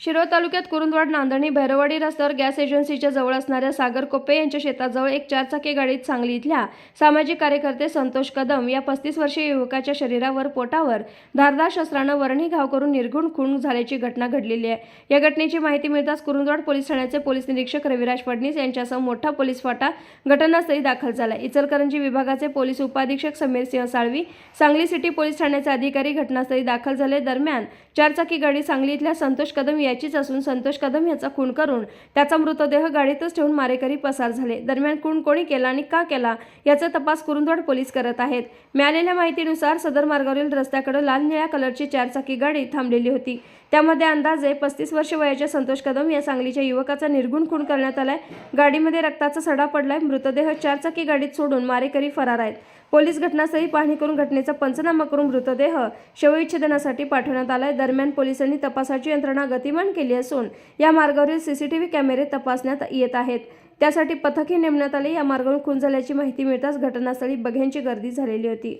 शिरोळ तालुक्यात कुरुंदवाड नांदणी भैरवाडी रस्त्यावर गॅस एजन्सीच्या जवळ असणाऱ्या सागर कोप्पे यांच्या शेताजवळ एक चारचाकी गाडीत सांगली इथल्या सामाजिक कार्यकर्ते संतोष कदम या पस्तीस वर्षीय युवकाच्या शरीरावर पोटावर धारदार शस्त्रानं वरणी घाव करून निर्घुण खून झाल्याची घटना घडलेली आहे. या घटनेची माहिती मिळताच कुरुंदवाड पोलीस ठाण्याचे पोलीस निरीक्षक रविराज फडणीस यांच्यासह मोठा पोलीस फाटा घटनास्थळी दाखल झाला. इचलकरंजी विभागाचे पोलीस उपाधीक्षक समीर सिंह साळवी सांगली सिटी पोलीस ठाण्याचे अधिकारी घटनास्थळी दाखल झाले. दरम्यान चारचाकी गाडी सांगली इथल्या संतोष कदम याचीच असून संतोष कदम याचा खून करून त्याचा मृतदेह गाडीतच ठेवून मारेकरी पसार झाले. दरम्यान खून कोणी केला आणि का केला याचा तपास कुरुंदवाड पोलीस करत आहेत. मिळालेल्या माहितीनुसार सदर मार्गावरील रस्त्याकडे लाल निळ्या कलरची चारचाकी गाडी थांबलेली होती. त्यामध्ये अंदाजे पस्तीस वर्ष वयाच्या संतोष कदम या सांगलीच्या युवकाचा निर्गुण खून करण्यात आलाय. गाडीमध्ये रक्ताचा सडा पडलाय. मृतदेह चारचाकी गाडीत सोडून मारेकरी फरार आहेत. पोलीस घटनास्थळी पाहणी करून घटनेचा पंचनामा करून मृतदेह शवविच्छेदनासाठी पाठवण्यात आलाय. दरम्यान पोलिसांनी तपासाची यंत्रणा गतिमान केली असून या मार्गावरील सीसीटीव्ही कॅमेरे तपासण्यात येत आहेत. त्यासाठी पथकही नेमण्यात आले. या मार्गावरून खून झाल्याची माहिती मिळताच घटनास्थळी बघ्यांची गर्दी झालेली होती.